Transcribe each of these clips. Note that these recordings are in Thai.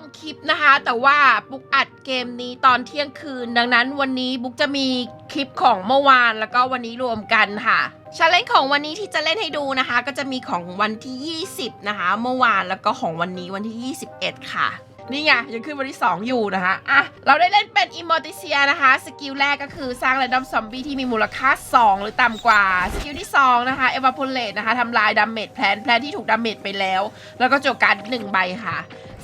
งคลิปนะคะ แต่ว่าบุ๊กอัดเกมนี้ตอนเที่ยงคืน ดังนั้นวันนี้บุ๊กจะมีคลิปของเมื่อวานแล้วก็วันนี้รวมกันค่ะชาเลนจ์ของวันนี้ที่จะเล่นให้ดูนะคะ ก็จะมีของวันที่ 20 นะคะ เมื่อวานแล้วก็ของวันนี้วันที่ 21 ค่ะนี่ไงยังขึ้นวันที่ 2 อยู่นะคะอะเราได้เล่นเป็นอิมมอร์ติเซียนะคะ สกิลแรกก็คือสร้างแรนดอมซอมบี้ที่มีมูลค่า 2 หรือต่ำกว่า สกิลที่ 2 นะคะเอวา o พเลตนะคะทำลายดาเมจแพลนแพลนที่ถูกดาเมจไปแล้ว แล้วก็โจกการดหนึ่งใบค่ะ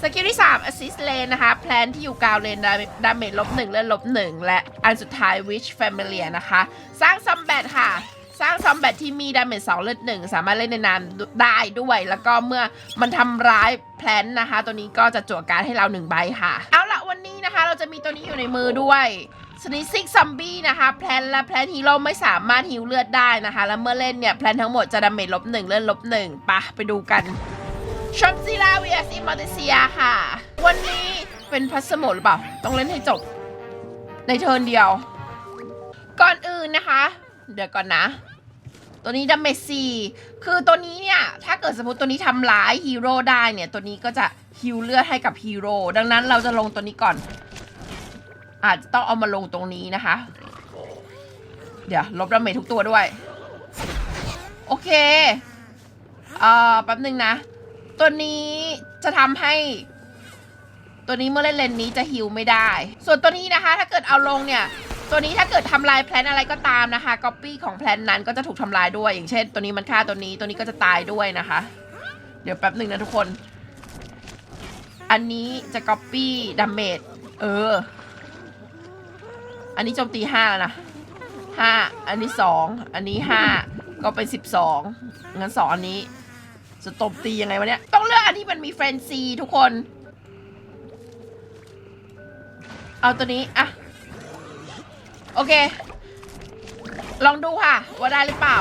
สกิลที่ 3 Assist Lane นะคะ แพลนที่อยู่กลางเลนดาเมจลบหนึ่งและลบหนึ่งและอันสุดท้าย Witch Familiar นะคะ สร้างซัมแบทค่ะ สร้างซอมแบทที่มีดาเมจสองเลือดหนึ่งสามารถเล่นในนามได้ด้วย แล้วก็เมื่อมันทำร้ายแพลนนะคะ ตัวนี้ก็จะจั่วการดให้เราหนึ่งใบค่ะ เอาละวันนี้นะคะ เราจะมีตัวนี้อยู่ในมือด้วยสนิซิกซัมบี้นะคะแพลนและแพลนฮีโร่ไม่สามารถฮิวเลือดได้นะคะ แล้วเมื่อเล่นเนี่ยแพลนทั้งหมดจะดาเมจลบหนึ่งเลือดลบหนึ่งปะไปดูกัน ชอมซิลา vs อิมมอร์ติเซียค่ะ วันนี้เป็นพัสมดหรือเปล่า ต้องเล่นให้จบ ในเทิร์นเดียว ก่อนอื่นนะคะ เดี๋ยวก่อนนะ ตัวนี้ดาเมจซีคือตัวนี้เนี่ย ถ้าเกิดสมมติตัวนี้ทำร้ายฮีโร่ได้เนี่ย ตัวนี้ก็จะฮิวเลือดให้กับฮีโร่ดังนั้นเราจะลงตัวนี้ก่อน อาจจะต้องเอามาลงตรงนี้นะคะ เดี๋ยวลบดาเมจทุกตัวด้วย โอเค เอ่อแป๊บหนึ่งนะ ตัวนี้จะทำให้ ตัวนี้เมื่อเล่นเลนนี้จะฮิวไม่ได้ ส่วนตัวนี้นะคะ ถ้าเกิดเอาลงเนี่ย ตัวนี้ถ้าเกิดทำลายแพลนอะไรก็ตามนะคะก๊อปปี้ของแพลนนั้นก็จะถูกทำลายด้วย อย่างเช่น ตัวนี้มันฆ่าตัวนี้ตัวนี้ก็จะตายด้วยนะคะ เดี๋ยวแป๊บหนึ่งนะทุกคน อันนี้จะก๊อปปี้ดาเมจเออ อันนี้โจมตีห้าแล้วนะห้าอันนี้สองอันนี้ห้าก็เป็นสิบสองงั้นสองอันนี้ จะตบตียังไงวะเนี่ย ต้องเลือกอันที่มันมีเฟรนซีทุกคน เอาตัวนี้อะโอเค ลองดูค่ะ ว่าได้หรือเปล่า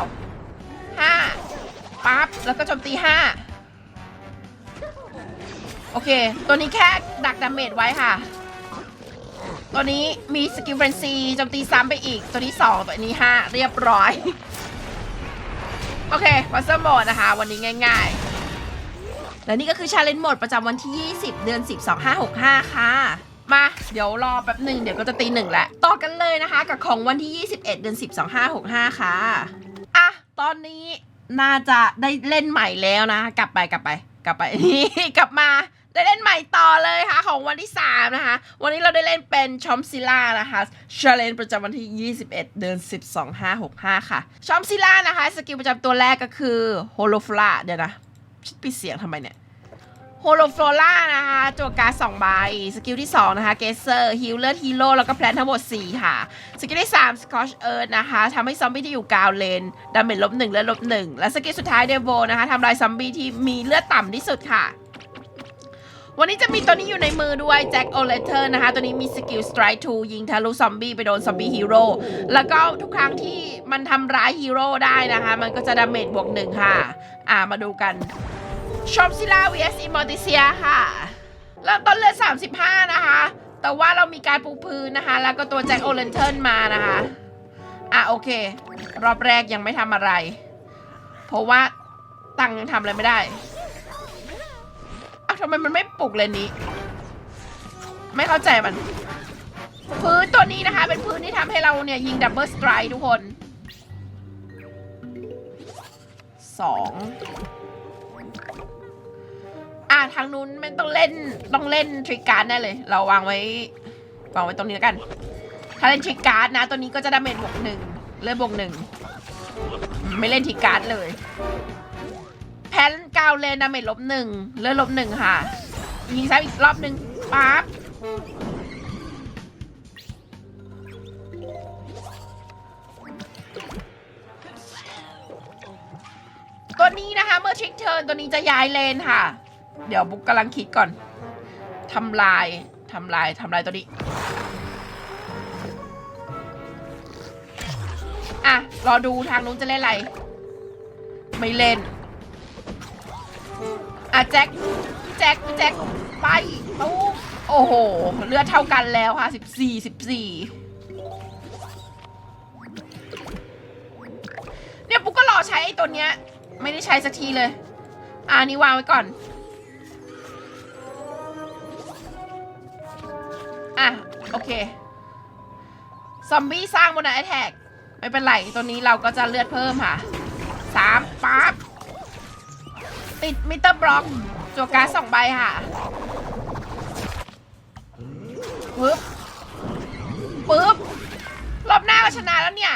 ห้าปั๊บ แล้วก็โจมตีห้าโอเค ตัวนี้แค่ดักดาเมจไว้ค่ะ ตัวนี้มีสกิลเฟรนซีโจมตีซ้ำไปอีก ตัวนี้สองตัวนี้ห้าเรียบร้อย โอเควัสโหมดนะคะ วันนี้ง่ายๆ และนี่ก็คือชาเลนจ์โหมดประจำวันที่ 20 เดือน 10 2565 ค่ะ มา เดี๋ยวรอแป๊บหนึ่งเดี๋ยวก็จะตีหนึ่งแหละ ต่อกันเลยนะคะ กับของวันที่ 21 เดือน 10 2565 ค่ะ อะ ตอนนี้น่าจะได้เล่นใหม่แล้วนะ กลับไปกลับไป กลับไปนี่กลับมา ได้เล่นใหม่ต่อเลยค่ะ ของวันที่ 3 นะคะ วันนี้เราได้เล่นเป็นชอมซิล่านะคะชาเลนประจำวันที่ 21 เดือน 12 565 ค่ะ ชอมซิล่านะคะ สกิลประจำตัวแรกก็คือโฮโลฟลาเดี๋ยวนะฉันปิดเสียงทำไมเนี่ยโฮโลฟลอร่านะคะโจวการ์ด2ใบ สกิลที่ 2 นะคะ เกเซอร์ฮิลเลอร์ฮีโร่แล้วก็แพลนทั้งหมด 4 ค่ะ สกิลที่ 3 สกอชเอิร์ดนะคะทำให้ซอมบี้ที่อยู่กาวเลนดาเมจลบ1และลบ1และสกิลสุดท้ายเดโวนะคะทำลายซอมบี้ที่มีเลือดต่ำที่สุดค่ะ วันนี้จะมีตัวนี้อยู่ในมือด้วยแจ็คโอเลเทอร์นะคะ ตัวนี้มีสกิลสไตร์ทูยิงทะลุซอมบี้ไปโดนซอมบี้ฮีโร่แล้วก็ทุกครั้งที่มันทำร้ายฮีโร่ได้นะคะ มันก็จะดาเมจบวกหนึ่งค่ะ อ่ามาดูกันชอมซิล่า vs อิมมอร์ติเซียค่ะแล้วต้นเลือด35 นะคะ แต่ว่าเรามีการปูพื้นนะคะ แล้วก็ตัวแจ็คโอเลนเทิร์นมานะคะ อะโอเค รอบแรกยังไม่ทำอะไร เพราะว่าตังยังทำอะไรไม่ได้อ้าวทำไมมันไม่ ปลุกเลยนี้ ไม่เข้าใจมัน พื้นตัวนี้นะคะ เป็นพื้นที่ทำให้เราเนี่ย ยิงดับเบิลสไตร์ทุกคนสองอะทางนู้นไม่ต้องเล่นต้องเล่นทริกการ์ดแน่เลย เราวางไว้วางไว้ตรงนี้แล้วกัน ถ้าเล่นทริกการ์ดนะ ตัวนี้ก็จะดาเมจบวกหนึ่งเลือดบวกหนึ่งไม่เล่นทริกการ์ดเลย แพนกาวเลนดาเมจลบหนึ่งเลือดลบหนึ่งค่ะ ยิงซ้ำอีกรอบหนึ่งปั๊บตัวนี้นะคะเมื่อทริกเทิร์นตัวนี้จะย้ายเลนค่ะ เดี๋ยวบุ๊กกำลังคิดก่อนทำลายทำลายทำลายตัวนี้อะ รอดูทางนู้นจะเล่นอะไร ไม่เล่น อะ แจ็ค แจ็คแจ็คไปตู้มโอ้โห เลือดเท่ากันแล้วค่ะสิบสี่สิบสี่เนี่ยปุ๊กก็รอใช้ไอ้ตัวเนี้ย ไม่ได้ใช้สักทีเลย อ่านี้วางไว้ก่อน อะ โอเค ซอมบี้สร้างบนไอแท็กไม่เป็นไร ตัวนี้เราก็จะเลือดเพิ่มค่ะสามปั๊บติดมิเตอร์บล็อก จัวการ์ดสองใบค่ะปึ๊บปึ๊บรอบหน้าก็ชนะแล้วเนี่ย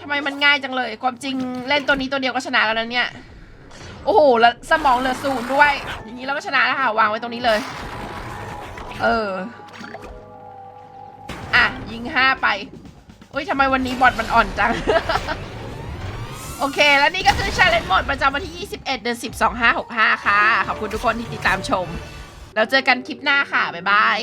ทำไมมันง่ายจังเลย ความจริงเล่นตัวนี้ตัวเดียวก็ชนะแล้วนะเนี่ย โอ้โห แล้วสมองเหลือศูนย์ด้วย อย่างนี้เราก็ชนะแล้วค่ะ วางไว้ตรงนี้เลย เออ อะ ยิงห้าไปอุ้ยทำไมวันนี้บอทมันอ่อนจัง โอเค แล้วนี่ก็คือชาเลนจ์หมดประจำวันที่ 21 เดือน10 2565 ค่ะ ขอบคุณทุกคนที่ติดตามชม แล้วเจอกันคลิปหน้าค่ะ บ๊ายบาย